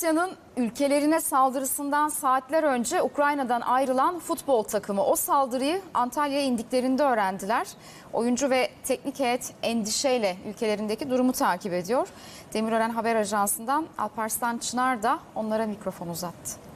Rusya'nın ülkelerine saldırısından saatler önce Ukrayna'dan ayrılan futbol takımı o saldırıyı Antalya'ya indiklerinde öğrendiler. Oyuncu ve teknik heyet endişeyle ülkelerindeki durumu takip ediyor. Demirören Haber Ajansı'ndan Alparslan Çınar da onlara mikrofon uzattı.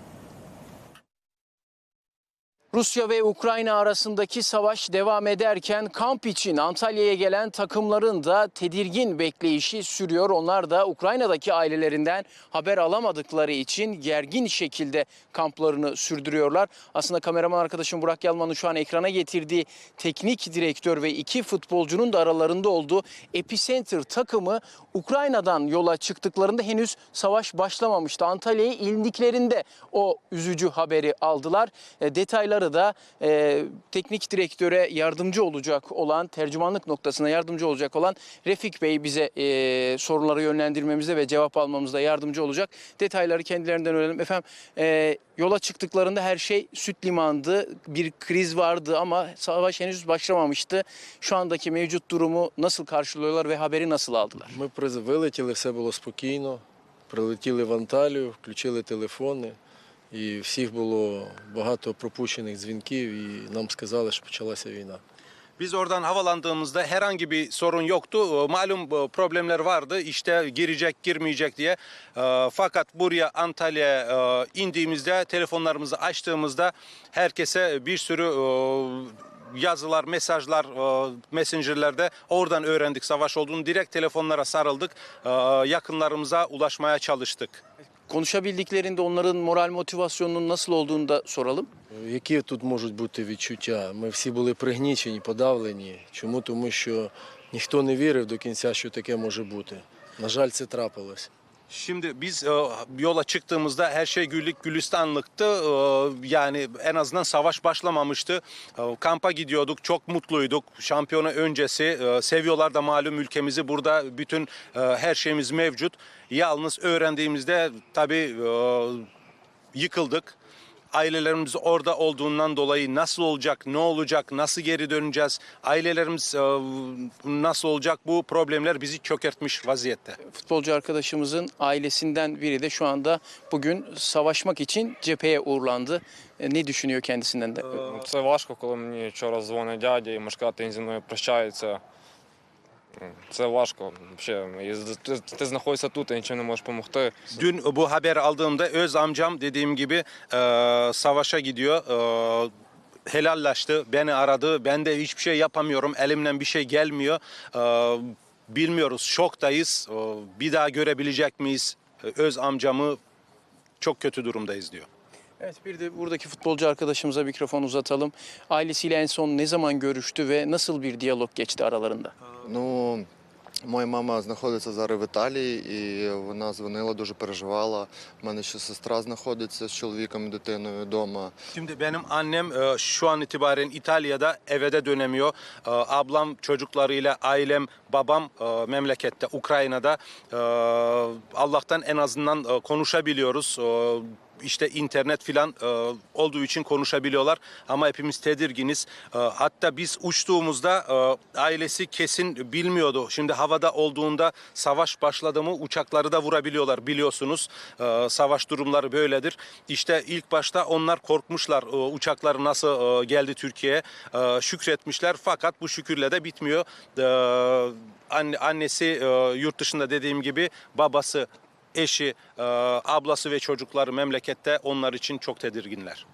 Rusya ve Ukrayna arasındaki savaş devam ederken kamp için Antalya'ya gelen takımların da tedirgin bekleyişi sürüyor. Onlar da Ukrayna'daki ailelerinden haber alamadıkları için gergin şekilde kamplarını sürdürüyorlar. Aslında kameraman arkadaşım Burak Yalman'ın şu an ekrana getirdiği teknik direktör ve iki futbolcunun da aralarında olduğu Epicenter takımı Ukrayna'dan yola çıktıklarında henüz savaş başlamamıştı. Antalya'ya indiklerinde o üzücü haberi aldılar. E, detayları da e, teknik direktöre yardımcı olacak olan, tercümanlık noktasına yardımcı olacak olan Refik Bey bize e, soruları yönlendirmemizde ve cevap almamızda yardımcı olacak. Detayları kendilerinden öğrenelim. Efendim e, yola çıktıklarında her şey süt limandı. Bir kriz vardı ama savaş henüz başlamamıştı. Şu andaki mevcut durumu nasıl karşılıyorlar ve haberi nasıl aldılar? Ми приз- вилетіли, все було спокійно. Прилетіли в Анталію, включили телефони, і всіх було багато пропущених дзвінків, і нам сказали, що почалася війна. Biz oradan havalandığımızda herhangi bir sorun yoktu. Ee, Malum e, problemler vardı. İşte girecek, girmeyecek diye. Ee, Fakat buraya Antalya'ya e, indiğimizde, telefonlarımızı açtığımızda herkese bir sürü e, yazılar, mesajlar, e, messengerlerde oradan öğrendik savaş olduğunu. Direkt telefonlara sarıldık. Ee, Yakınlarımıza ulaşmaya çalıştık. Konuşabildiklerinde onların moral motivasyonunun nasıl olduğunu da soralım. Які тут можуть бути відчуття? Ми всі були пригнічені, подавлені. Чому? Тому що ніхто не вірив до кінця, що таке може бути. На жаль, це трапилось. Şimdi biz e, yola çıktığımızda her şey güllük gülistanlıktı. E, yani en azından savaş başlamamıştı. E, kampa gidiyorduk, çok mutluyduk. Şampiyona öncesi e, seviyorlar da malum ülkemizi. Burada bütün e, her şeyimiz mevcut. Yalnız öğrendiğimizde tabii e, yıkıldık Ailelerimiz orada olduğundan dolayı nasıl olacak, ne olacak, nasıl geri döneceğiz, ailelerimiz e, nasıl olacak bu problemler bizi çökertmiş vaziyette. Futbolcu arkadaşımızın ailesinden biri de şu anda bugün savaşmak için cepheye uğurlandı. E, Ne düşünüyor kendisinden de? Це важко, коли мені вчора дзвонить дядя і мешкати він зі мною прощається. Ну, Це важко. Взагалі. І з- Ти, ти знаходишся тут і нічим не можеш допомогти. Dün bu haberi aldığımda öz amcam dediğim gibi e, savaşa gidiyor. E, helallaştı, beni aradı. Ben de hiçbir şey yapamıyorum. Elimden bir şey gelmiyor. E, bilmiyoruz, şoktayız. E, bir daha görebilecek miyiz? E, öz amcamı çok kötü durumdayız diyor. Evet bir de buradaki futbolcu arkadaşımıza mikrofon uzatalım. Ailesiyle en son ne zaman görüştü ve nasıl bir diyalog geçti aralarında? Ну, моя мама знаходиться зараз в Італії, і вона дзвонила, дуже переживала. У мене ще сестра знаходиться з чоловіком і дитиною вдома. Şimdi benim annem e, şu an itibaren İtalya'da eve de dönemiyor. E, ablam çocuklarıyla, ailem, babam e, memlekette, Ukrayna'da. E, Allah'tan en azından e, konuşabiliyoruz. E, işte internet filan e, olduğu için konuşabiliyorlar ama hepimiz tedirginiz. E, hatta biz uçtuğumuzda e, ailesi kesin bilmiyordu. Şimdi havada olduğunda savaş başladı mı uçakları da vurabiliyorlar biliyorsunuz. E, savaş durumları böyledir. İşte ilk başta onlar korkmuşlar e, uçaklar nasıl e, geldi Türkiye'ye. E, şükretmişler fakat bu şükürle de bitmiyor. E, anne, annesi e, yurt dışında dediğim gibi babası eşi, e, ablası ve çocukları memlekette onlar için çok tedirginler.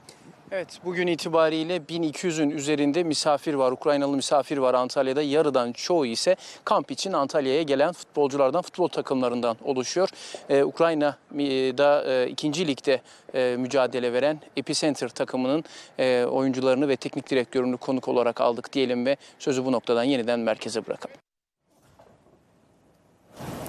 Evet bugün itibariyle 1200'ün üzerinde misafir var. Ukraynalı misafir var Antalya'da. Yarıdan çoğu ise kamp için Antalya'ya gelen futbolculardan, futbol takımlarından oluşuyor. Ee, Ukrayna'da e, ikinci ligde e, mücadele veren Epicenter takımının e, oyuncularını ve teknik direktörünü konuk olarak aldık diyelim ve sözü bu noktadan yeniden merkeze bırakalım.